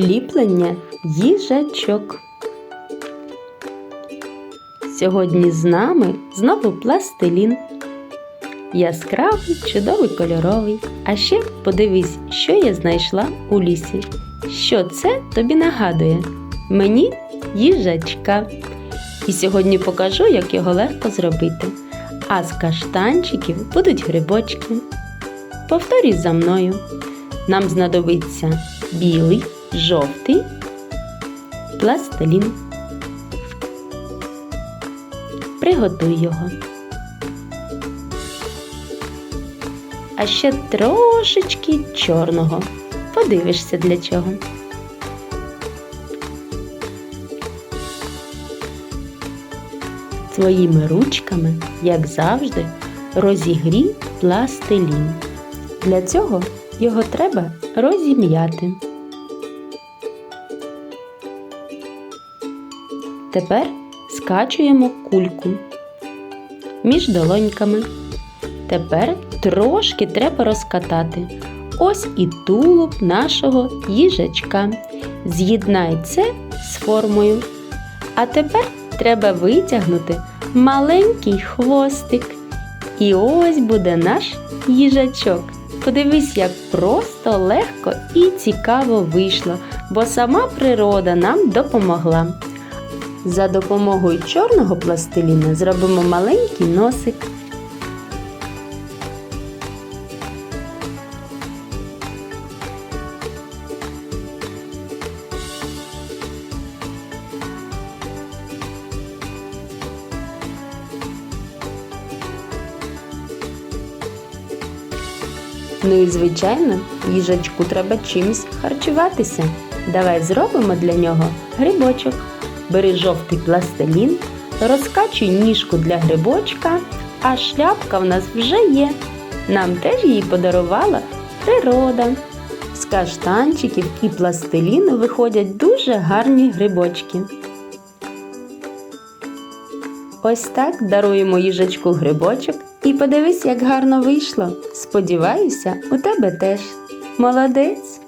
Ліплення їжачок. Сьогодні з нами знову пластилін. Яскравий, чудовий кольоровий. А ще подивись, що я знайшла у лісі. Що це тобі нагадує? Мені їжачка. І сьогодні покажу, як його легко зробити. А з каштанчиків будуть грибочки. Повторюй за мною. Нам знадобиться білий, жовтий, пластилін. Приготуй його. А ще трошечки чорного. Подивишся для чого. Своїми ручками, як завжди, розігрій пластилін. Для цього його треба розім'яти. Тепер скачуємо кульку між долоньками. Тепер трошки треба розкатати. Ось і тулуб нашого їжачка. З'єднай це з формою. А тепер треба витягнути маленький хвостик. І ось буде наш їжачок. Подивись, як просто, легко і цікаво вийшло, бо сама природа нам допомогла. За допомогою чорного пластиліна зробимо маленький носик. Ну і звичайно, їжачку треба чимось харчуватися. Давай зробимо для нього грибочок. Бери жовтий пластилін, розкачуй ніжку для грибочка, а шляпка в нас вже є. Нам теж її подарувала природа. З каштанчиків і пластиліну виходять дуже гарні грибочки. Ось так даруємо їжачку грибочок і подивись, як гарно вийшло. Сподіваюся, у тебе теж. Молодець!